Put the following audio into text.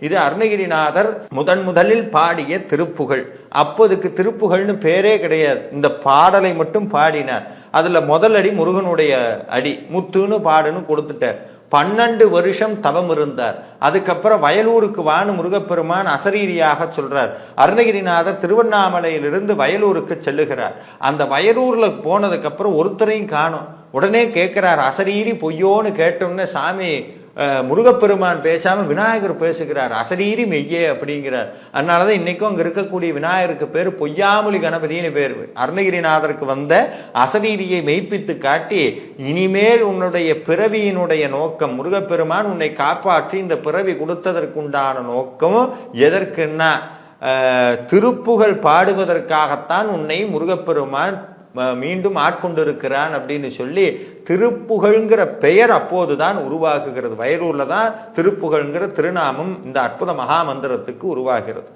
இது அருணகிரிநாதர் முதன் முதலில் பாடிய திருப்புகழ் அப்போதுக்கு திருப்புகழ்னு பேரே கிடையாது. இந்த பாடலை மட்டும் பாடினார். அதுல முதல் அடி முருகனுடைய அடி. முத்துன்னு பாடுன்னு கொடுத்துட்டார். பன்னெண்டு வருஷம் தவம் இருந்தார். அதுக்கப்புறம் வயலூருக்கு வானு முருகப்பெருமான் அசரீரியாக சொல்றார். அருணகிரிநாதர் திருவண்ணாமலையிலிருந்து வயலூருக்கு செல்லுகிறார். அந்த வயலூர்ல போனதுக்கு அப்புறம் ஒருத்தரையும் காணும். உடனே கேட்குறார் அசரீரி பொய்யோன்னு கேட்டோம்னு சாமி முருகப்பெருமான் பேசாமல் விநாயகர் பேசுகிறார் அசரீரி மெய்யே அப்படிங்கிறார். அதனால தான் இன்றைக்கும் அங்கே இருக்கக்கூடிய விநாயகருக்கு பேர் பொய்யாமொழி கணபதினு பேர். அருணகிரிநாதருக்கு வந்த அசரீரியை மெய்ப்பித்து காட்டி இனிமேல் உன்னுடைய பிறவியினுடைய நோக்கம் முருகப்பெருமான் உன்னை காப்பாற்றி இந்த பிறவி கொடுத்ததற்குண்டான நோக்கம் எதற்குன்னா திருப்புகழ் பாடுவதற்காகத்தான் உன்னை முருகப்பெருமான் மீண்டும் ஆட்கொண்டிருக்கிறான் அப்படின்னு சொல்லி திருப்புகழ்ங்கிற பெயர் அப்போதுதான் உருவாகுகிறது. வயலூர்ல தான் திருப்புகழ்ங்கிற திருநாமம் இந்த அற்புத மகா மந்திரத்துக்கு உருவாகிறது.